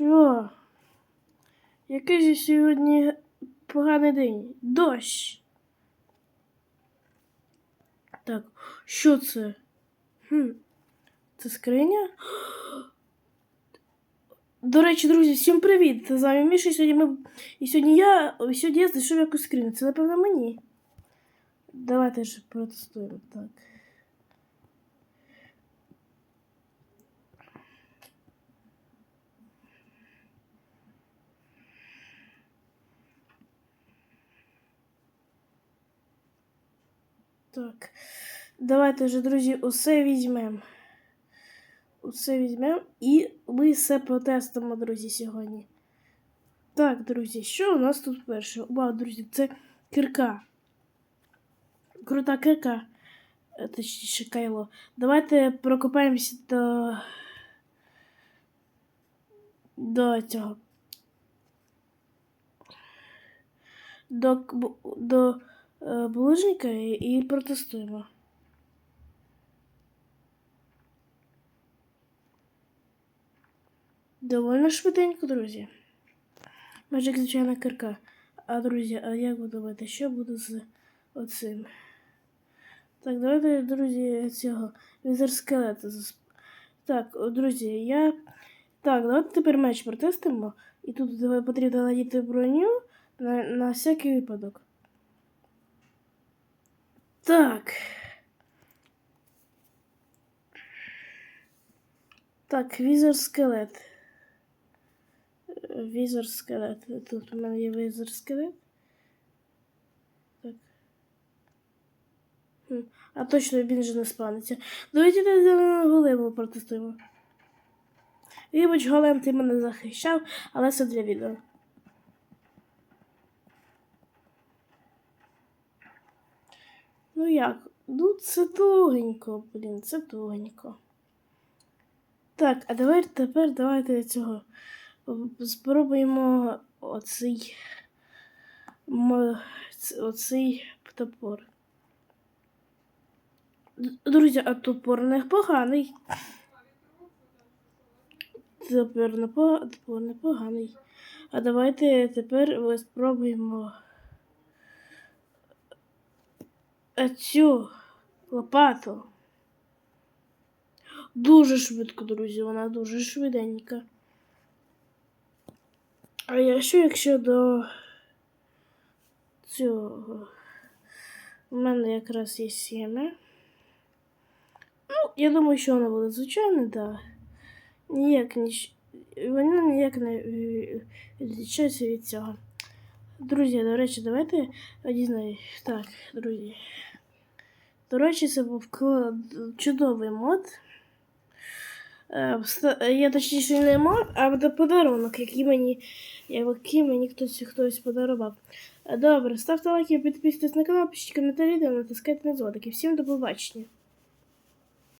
Що? Який же сьогодні поганий день? Дощ. Так, що це? Хм. Це скриня? До речі, друзі, всім привіт! З вами Міша, сьогодні ми. І сьогодні я. Сьогодні я знайшов якусь скриню. Це, напевно, мені. Давайте ж протестуємо. Так. Так. Давайте вже, друзі, усе візьмемо. Усе візьмемо і ми все протестимо, друзі, сьогодні. Так, друзі, що у нас тут перше? Вау, друзі, це кирка. Крута кирка. Е, Точніше, кайло. Давайте прокопаємося до. До цього. До, до булыжника і, протестуємо. Довольно швиденько, друзі. Майже як звичайна кирка. А, друзі, а як ви думаєте, що буде з оцим? Так, давайте, друзі, цього візер скелета. Так, друзі, я. Так, давайте тепер меч протестимо. І тут потрібно надіти броню на, на всякий випадок. Так. Так, візер скелет. Візер скелет. Тут у мене є візер скелет. Так. Хм. А точно він же не спаниться. Давайте на голему протестуємо. Вибач, голем, ти мене захищав, але це для відео. Ну як? Ну це тугенько, блін, це тугенько. Так, а давай тепер давайте цього спробуємо оцей оцей топор. Друзі, а топор непоганий. Тепер непо... топор непоганий. А давайте тепер спробуємо цю лопату. Дуже швидко, друзі, вона дуже швиденька. А я що, якщо до цього? У мене якраз є сім'я. Ну, я думаю, що воно буде звичайне, так. Да. Ніяк ніч... Воно ніяк не е, від цього. Друзі, до речі, давайте дізнаю. Так, друзі. До речі, це був чудовий мод. Е, Я точніше не мод, а подарунок, який мені, який мені хтось, хтось подарував. Е, Добре, ставте лайки, підписуйтесь на канал, пишіть коментарі, та натискайте на дзвоник. Всім до побачення.